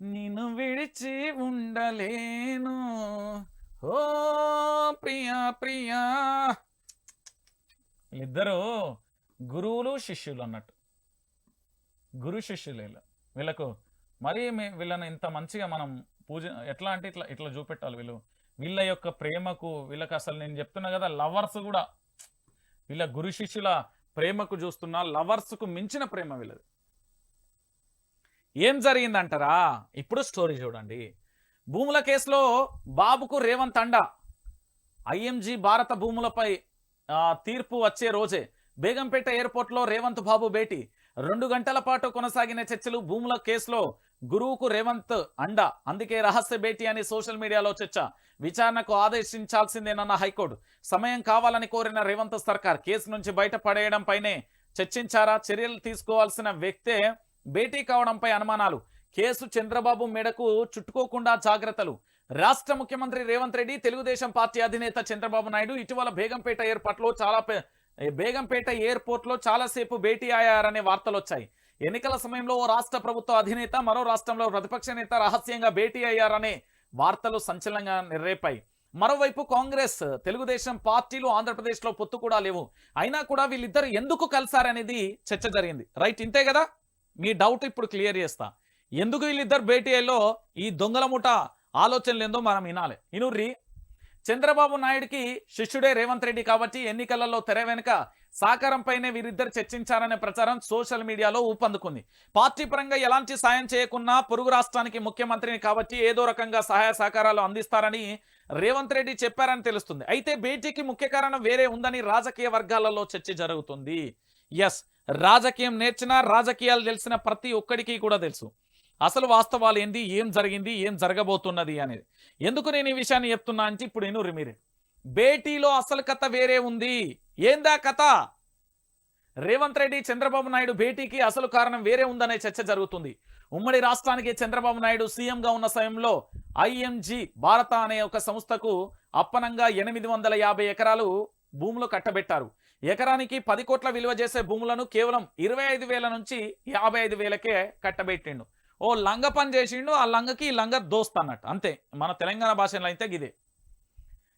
నిన్ను విడిచి ఉండలేను. ఓ ప్రియా ప్రియా. వీళ్ళిద్దరూ గురువులు శిష్యులు అన్నట్టు. గురు శిష్యులు వీళ్ళు. వీళ్ళకు మరీ వీళ్ళని ఇంత మంచిగా మనం పూజ ఎట్లా అంటే ఇట్లా ఇట్లా చూపెట్టాలి వీళ్ళు. వీళ్ళ యొక్క ప్రేమకు వీళ్ళకి అసలు నేను చెప్తున్నా కదా లవర్స్ కూడా. వీళ్ళ గురు శిష్యుల ప్రేమకు చూస్తున్నా లవర్స్కు మించిన ప్రేమ వీళ్ళది. ఏం జరిగిందంటారా? ఇప్పుడు స్టోరీ చూడండి. భూముల కేసులో బాబుకు రేవంత్ అండా. ఐఎంజీ భారత భూములపై తీర్పు వచ్చే రోజే బేగంపేట ఎయిర్పోర్ట్లో రేవంత్ బాబు భేటీ. రెండు గంటల పాటు కొనసాగిన చర్చలు భూముల కేసులో గురువుకు రేవంత్ అండ. అందుకే రహస్య భేటీ అని సోషల్ మీడియాలో చర్చ. విచారణకు ఆదేశించాల్సిందేనన్న హైకోర్టు. సమయం కావాలని కోరిన రేవంత్ సర్కార్ కేసు నుంచి బయటపడేయడంపైనే చర్చించారా? చర్యలు తీసుకోవాల్సిన వ్యక్తే భేటీ కావడంపై అనుమానాలు. కేసు చంద్రబాబు మెడకు చుట్టుకోకుండా జాగ్రత్తలు. రాష్ట్ర ముఖ్యమంత్రి రేవంత్ రెడ్డి తెలుగుదేశం పార్టీ అధినేత చంద్రబాబు నాయుడు ఇటీవల బేగంపేట ఎయిర్పోర్ట్లో చాలా బేగంపేట ఎయిర్పోర్ట్లో చాలాసేపు భేటీ అయ్యారనే వార్తలు వచ్చాయి ఎన్నికల సమయంలో ఓ రాష్ట్ర ప్రభుత్వ అధినేత మరో రాష్ట్రంలో ప్రతిపక్ష నేత రహస్యంగా భేటీ అయ్యారనే వార్తలు సంచలనంగా నిర్రేపాయి. మరోవైపు కాంగ్రెస్ తెలుగుదేశం పార్టీలు ఆంధ్రప్రదేశ్లో పొత్తు కూడా లేవు. అయినా కూడా వీళ్ళిద్దరు ఎందుకు కలిసారనేది చర్చ జరిగింది. రైట్ ఇంతే కదా? మీ డౌట్ ఇప్పుడు క్లియర్ చేస్తా. ఎందుకు వీళ్ళిద్దరు భేటీ ఈ దొంగల ముఠ ఆలోచనలు ఏందో మనం వినాలి. ఇనుర్రి చంద్రబాబు నాయుడికి శిష్యుడే రేవంత్ రెడ్డి కాబట్టి ఎన్నికలలో తెర వెనుక సాకారంపైనే వీరిద్దరు చర్చించారనే ప్రచారం సోషల్ మీడియాలో ఊపందుకుంది. పార్టీ పరంగా ఎలాంటి సాయం చేయకున్నా పొరుగు రాష్ట్రానికి ముఖ్యమంత్రిని కాబట్టి ఏదో రకంగా సహాయ సహకారాలు అందిస్తారని రేవంత్ రెడ్డి చెప్పారని తెలుస్తుంది. అయితే భేటీకి ముఖ్య కారణం వేరే ఉందని రాజకీయ వర్గాలలో చర్చ జరుగుతుంది. ఎస్ రాజకీయం నేర్చిన రాజకీయాలు తెలిసిన ప్రతి ఒక్కడికి కూడా తెలుసు. అసలు వాస్తవాలు ఏంది? ఏం జరిగింది? ఏం జరగబోతున్నది అనేది. ఎందుకు నేను ఈ విషయాన్ని చెప్తున్నా అంటే ఇప్పుడు నేను మీరే. భేటీలో అసలు కథ వేరే ఉంది. ఏందా కథ? రేవంత్ రెడ్డి చంద్రబాబు నాయుడు భేటీకి అసలు కారణం వేరే ఉందనే చర్చ జరుగుతుంది. ఉమ్మడి రాష్ట్రానికి చంద్రబాబు నాయుడు సీఎంగా ఉన్న సమయంలో ఐఎంజి భారత అనే ఒక సంస్థకు అప్పనంగా ఎనిమిది వందల యాభై ఎకరాలు భూములు కట్టబెట్టారు. ఎకరానికి పది కోట్ల విలువ చేసే భూములను కేవలం ఇరవై ఐదు వేల నుంచి యాభై ఐదు వేలకే కట్టబెట్టిండు. ఓ లంగ పని చేసిండు ఆ లంగకి లంగ దోస్త్ అన్నట్టు. అంతే మన తెలంగాణ భాషలో అయితే గిదే.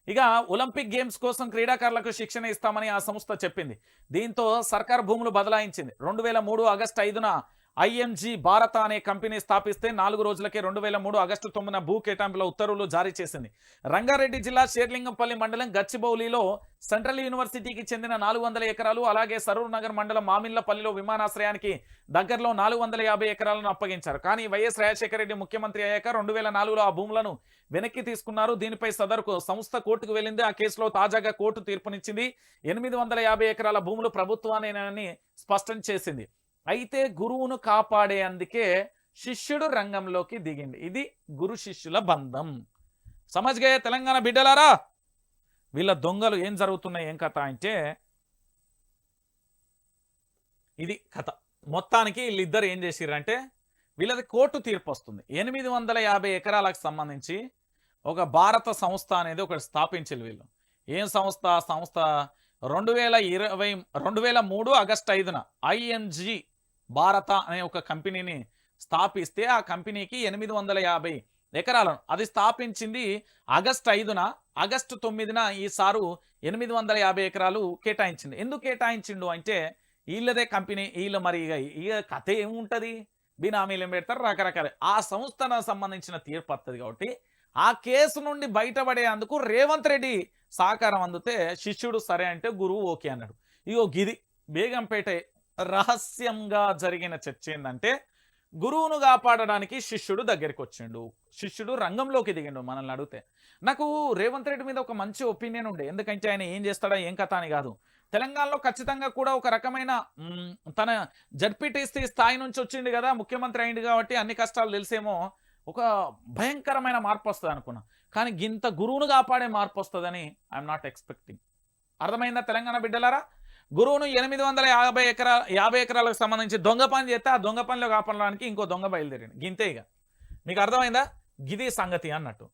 ఇక ఒలింపిక్ గేమ్స్ కోసం క్రీడాకారులకు శిక్షణ ఇస్తామని ఆ సంస్థ చెప్పింది. దీంతో సర్కార్ భూములు బదలాయించింది. రెండు వేల మూడు ఆగస్టు ఐదున ఐఎంజీ భారత అనే కంపెనీ స్థాపిస్తే నాలుగు రోజులకే రెండు వేల మూడు ఆగస్టు తొమ్మిదిన భూ కేటాయింపుల ఉత్తర్వులు జారీ చేసింది. రంగారెడ్డి జిల్లా షేర్లింగంపల్లి మండలం గచ్చిబౌలిలో సెంట్రల్ యూనివర్సిటీకి చెందిన నాలుగు వందల ఎకరాలు అలాగే సరూర్ నగర్ మండలం మామిళ్ళపల్లిలో విమానాశ్రయానికి దగ్గరలో నాలుగు వందల యాభై ఎకరాలను అప్పగించారు. కానీ వైఎస్ రాజశేఖర రెడ్డి ముఖ్యమంత్రి అయ్యాక రెండు వేల నాలుగులో ఆ భూములను వెనక్కి తీసుకున్నారు. దీనిపై సదరుకు సంస్థ కోర్టుకు వెళ్ళింది. ఆ కేసులో తాజాగా కోర్టు తీర్పునిచ్చింది. ఎనిమిది వందల యాభై ఎకరాల భూములు ప్రభుత్వానేనని స్పష్టం చేసింది. అయితే గురువును కాపాడే అందుకే శిష్యుడు రంగంలోకి దిగింది. ఇది గురు శిష్యుల బంధం. సమజ్గా తెలంగాణ బిడ్డలారా వీళ్ళ దొంగలు ఏం జరుగుతున్నాయి ఏం కథ అంటే ఇది కథ. మొత్తానికి వీళ్ళిద్దరు ఏం చేసిర్రంటే వీళ్ళది కోర్టు తీర్పు వస్తుంది. ఎనిమిది వందల యాభై ఎకరాలకు సంబంధించి ఒక భారత సంస్థ అనేది ఒకటి స్థాపించారు వీళ్ళు. ఏం సంస్థ? సంస్థ రెండు వేల ఇరవై రెండు వేల మూడు ఆగస్టు ఐదున ఐఎన్జి భారత అనే ఒక కంపెనీని స్థాపిస్తే ఆ కంపెనీకి ఎనిమిది వందల యాభై ఎకరాలను. అది స్థాపించింది ఆగస్టు ఐదున ఆగస్టు తొమ్మిదిన ఈ సారు ఎనిమిది వందల యాభై ఎకరాలు కేటాయించింది. ఎందుకు కేటాయించిండు అంటే వీళ్ళదే కంపెనీ వీళ్ళు మరి ఇక ఇక కథ ఏముంటుంది? బినామీలు ఏం పెడతారు? రకరకాల. ఆ సంస్థను సంబంధించిన తీర్పు వస్తుంది కాబట్టి ఆ కేసు నుండి బయటపడేందుకు రేవంత్ రెడ్డి సహకారం అందితే శిష్యుడు సరే అంటే గురువు ఓకే అన్నాడు. ఇగో గిది బేగంపేట రహస్యంగా జరిగిన చర్చ ఏంటంటే గురువును కాపాడడానికి శిష్యుడు దగ్గరికి వచ్చిండు శిష్యుడు రంగంలోకి దిగిండు మనల్ని అడిగితే. నాకు రేవంత్ రెడ్డి మీద ఒక మంచి ఒపీనియన్ ఉండే. ఎందుకంటే ఆయన ఏం చేస్తాడా ఏం కథ అని కాదు. తెలంగాణలో ఖచ్చితంగా కూడా ఒక రకమైన తన జడ్పీటీసీ స్థాయి నుంచి వచ్చిండు కదా ముఖ్యమంత్రి అయింది కాబట్టి అన్ని కష్టాలు తెలిసేమో ఒక భయంకరమైన మార్పు వస్తుంది అనుకున్నా. కానీ గింత గురువును కాపాడే మార్పు వస్తుందని ఐఎమ్ నాట్ ఎక్స్పెక్టింగ్ అర్థమైందా తెలంగాణ బిడ్డలారా? గురువును ఎనిమిది వందల యాభై ఎకరా యాభై ఎకరాలకు సంబంధించి దొంగ పని చేస్తే ఆ దొంగ పనిలో కాపాడడానికి ఇంకో దొంగ బయలుదేరింది గింతే ఇక. మీకు అర్థమైందా? గిది సంగతి అన్నట్టు.